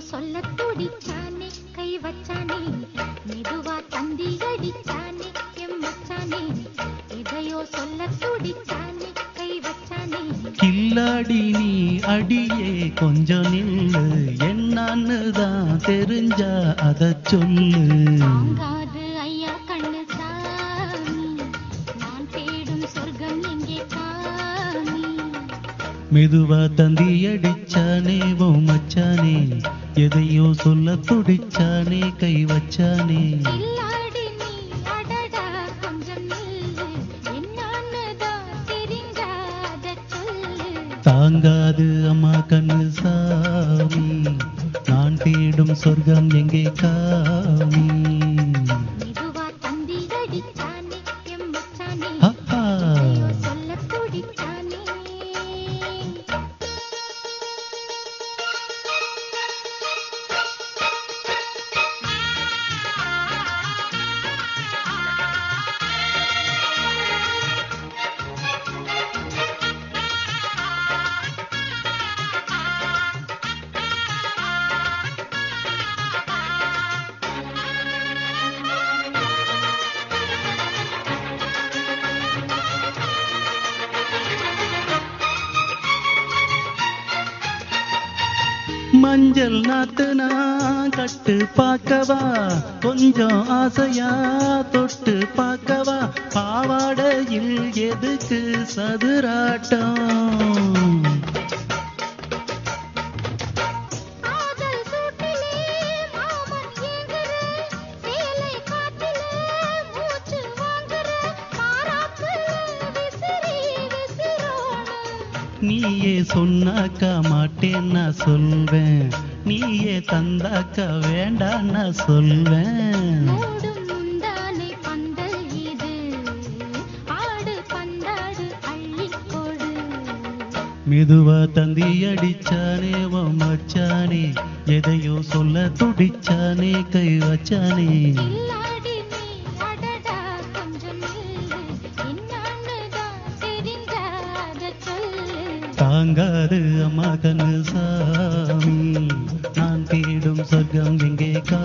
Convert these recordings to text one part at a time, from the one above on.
சொல்ல துடிச்சானே கை வச்சானே மெதுவா தந்தி அடிச்சானே எம் மச்சானே எதையோ சொல்ல துடிச்சானே கை வச்சானே. கில்லாடி நீ அடியே கொஞ்சம் நில்லு என்னன்னு தான் தெரிஞ்சா அத சொல்லு. மெதுவா தந்தி அடிச்சானே ஓ மச்சானே எதையோ சொல்ல துடிச்சானே கை வச்சானே. தாங்காது அம்மா கண்ணு சாமி நான் தேடும் சொர்க்கம் எங்கே காமி? மஞ்சள் நாத்து கட்டு பார்க்கவா? கொஞ்சம் ஆசையா தொட்டு பார்க்கவா? பாவாடையில் எதுக்கு சதுராட்டம்? நீயே சொன்னாக்கா மாட்டேன் நான் சொல்வேன். நீயே தந்தாக்கா வேண்டாம் நான் சொல்வேன். மெதுவா தந்தி அடிச்சானே மச்சானே. எதையோ சொல்ல துடிச்சானே கை வச்சானே. தாங்காது அம்மா கண்ணு சாமி. நான் தேடும் சொர்க்கம் எங்கே கா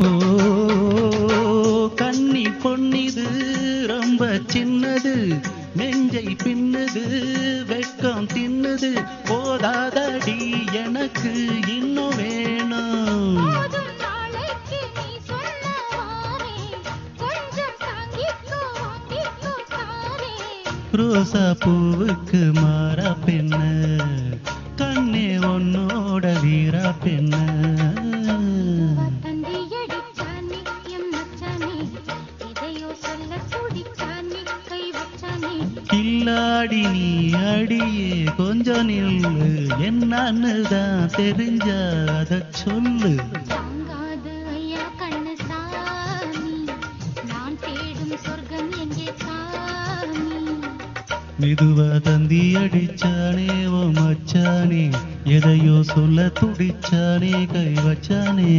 ஓ கண்ணி பொன்னிது ரொம்ப சின்னது நெஞ்சை பின்னுது வெட்கம் தின்னுது போதாதடி எனக்கு இன்னும் வேணும். ரோசா பூவுக்கு மாறா பெண்ண கண்ணே உன்னோட வீரா பெண்ண. கில்லாடி நீ அடியே கொஞ்சம் நில்லு. என்னன்னு தான் தெரிஞ்ச அத சொல்லு மெதுவா தந்தி அடிச்சானே ஓ மச்சானே. எதையோ சொல்ல துடிச்சானே கை வச்சானே.